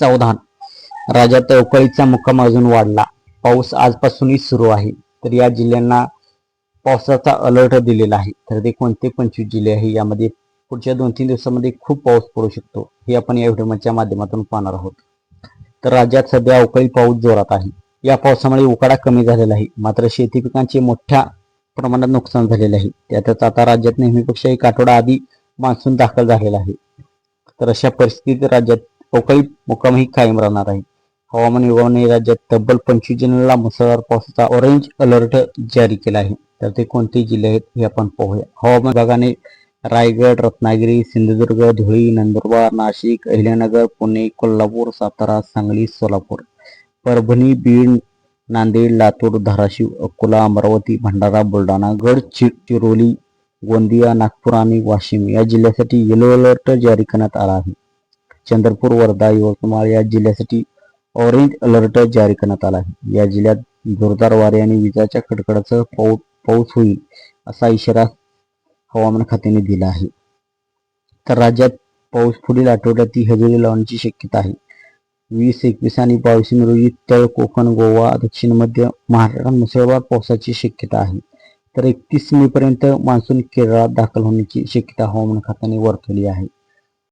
सावधान राज्यात अवकाळीचा मुक्काम अजून वाढला. पाऊस आजपासूनही सुरू आहे. तर या जिल्ह्यांना पावसाचा अलर्ट दिलेला आहे. तर ते कोणते पंचवीस जिल्हे आहे? यामध्ये पुढच्या दोन तीन दिवसामध्ये खूप पाऊस पडू शकतो. हे आपण या व्हिडिओच्या माध्यमातून पाहणार आहोत. तर राज्यात सध्या अवकाळी पाऊस जोरात आहे. या पावसामुळे उकाडा कमी झालेला आहे. मात्र शेती पिकांचे मोठ्या प्रमाणात नुकसान झालेले आहे. त्यातच आता राज्यात नेहमीपेक्षा एक आठवडा आधी मान्सून दाखल झालेला आहे. तर अशा परिस्थितीत राज्यात अवकाळी मुक्कामही कायम राहणार आहे. हवामान विभागाने राज्यात तब्बल पंचवीस जूनला मुसळधार पावसाचा ऑरेंज अलर्ट जारी केला आहे. तर ते कोणते जिल्हे आहेत हे आपण पाहूया. हवामान विभागाने रायगड रत्नागिरी सिंधुदुर्ग धुळे नंदुरबार नाशिक अहिल्यानगर पुणे कोल्हापूर सातारा सांगली सोलापूर परभणी बीड नांदेड लातूर धाराशिव अकोला अमरावती भंडारा बुलढाणा गडचिरोली गोंदिया नागपूर आणि वाशिम या जिल्ह्यासाठी येलो अलर्ट जारी करण्यात आला आहे. चंद्रपूर वर्धा यवतमाळ या जिल्ह्यासाठी ऑरेंज अलर्ट जारी करण्यात आला आहे. या जिल्ह्यात जोरदार वारे आणि विजाच्या कडकडाचं पाऊस पाऊस होईल असा इशारा हवामान खात्याने दिला आहे. तर राज्यात पाऊस पुढील आठवड्यात हजेरी लावण्याची शक्यता आहे. वीस एकवीस आणि बावीस मे रोजी तळ कोकण गोवा दक्षिण मध्य महाराष्ट्रात मुसळधार पावसाची शक्यता आहे. तर एकतीस मे पर्यंत मान्सून केरळात दाखल होण्याची शक्यता हवामान खात्याने वर्तवली आहे.